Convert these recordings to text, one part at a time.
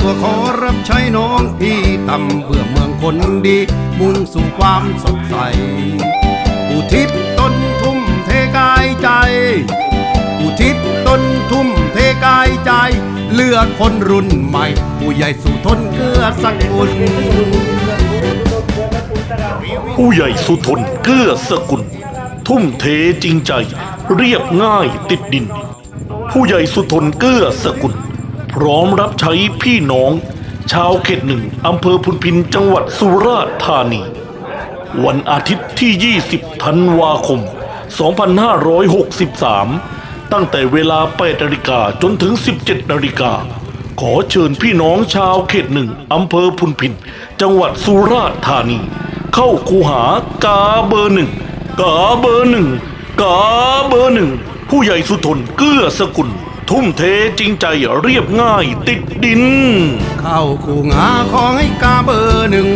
ตัวขอรับใช้น้องพี่ตำเบื่อเมืองคนดี มุ่งสู่ความสดใส อุทิศตนทุ่มเทกายใจ อุทิศตนทุ่มเทกายใจ เลือกคนรุ่นใหม่ ผู้ใหญ่สู่ทนเกื้อสักกุลผู้ใหญ่สุทนเกื้อสกุล ทุ่มเทจริงใจ เรียบง่ายติดดิน ผู้ใหญ่สุทนเกื้อสกุล พร้อมรับใช้พี่น้อง ชาวเขตหนึ่งอำเภอพุนพินจังหวัดสุราษฎร์ธานี วันอาทิตย์ที่ 20 ธันวาคม 2563 ตั้งแต่เวลา8นาฬิกาจนถึง 17นาฬิกาขอเชิญพี่น้องชาวเขตหนึ่งอำเภอพุนพิน จังหวัดสุราษฎร์ธานี เข้าคูหากาเบอร์หนึ่งกาเบอร์หนึ่งกาเบอร์หนึ่งผู้ใหญ่สุทนเกื้อสกุล ทุ่มเทจริงใจเรียบง่ายติดดิน เข้าคู่งาขอให้กาเบอร์หนึ่ง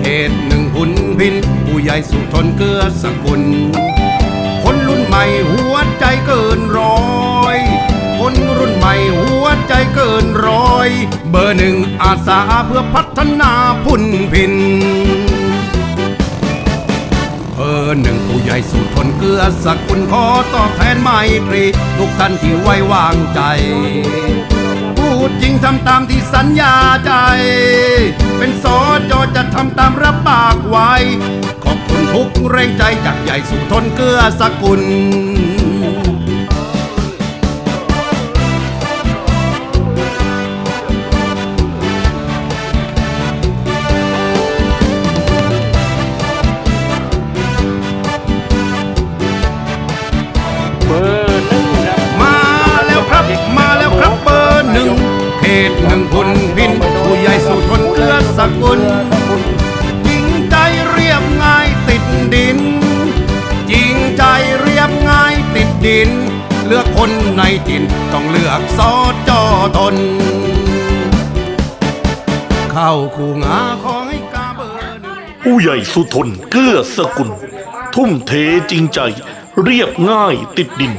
เขตหนึ่งพุนพิน ผู้ใหญ่สุทนเกื้อสกุล คนรุ่นใหม่หัวใจเกินร้อย คนรุ่นใหม่หัวใจเกินร้อย เบอร์หนึ่งอาสาเพื่อพัฒนาพุนพิน อร์หนึ่งผู้ใหญ่สุทนเกื้อสักคุณขอตอบแทนไมตรี ทุกท่านที่ไว้วางใจ พูดจริงทำตามที่สัญญาใจ เป็นสอจอจะทำตามรับปากไว้ ขอบคุณทุกแรงใจจากใหญ่สู่ทนเกื้อสักคุณ ดิน เลือกคนในจินต้องเลือกซอจอตน เข้าคู่งาขอให้กาเบอร์หนึ่งผู้ใหญ่สุทนเกื้อสกุล ทุ่มเทจริงใจ เรียบง่ายติดดิน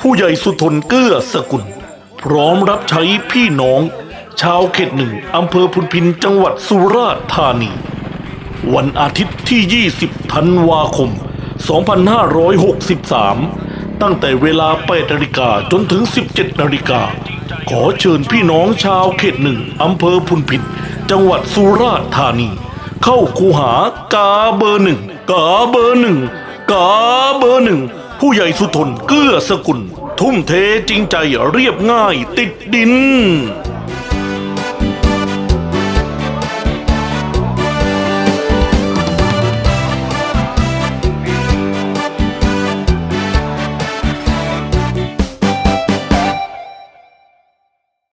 ผู้ใหญ่สุทนเกื้อสกุล พร้อมรับใช้พี่น้อง ชาวเขตหนึ่งอำเภอพุนพินจังหวัดสุราษฎร์ธานี วันอาทิตย์ที่ 20 ธันวาคม 2563 ตั้งแต่เวลา8นาฬิกาจนถึง 17นาฬิกา ขอเชิญพี่น้องชาวเขตหนึ่งอำเภอพุนพินจังหวัดสุราษฎร์ธานี เข้าคูหากาเบอร์หนึ่งกาเบอร์หนึ่งกาเบอร์หนึ่งผู้ใหญ่สุทนเกื้อสกุล ทุ่มเทจริงใจเรียบง่ายติดดิน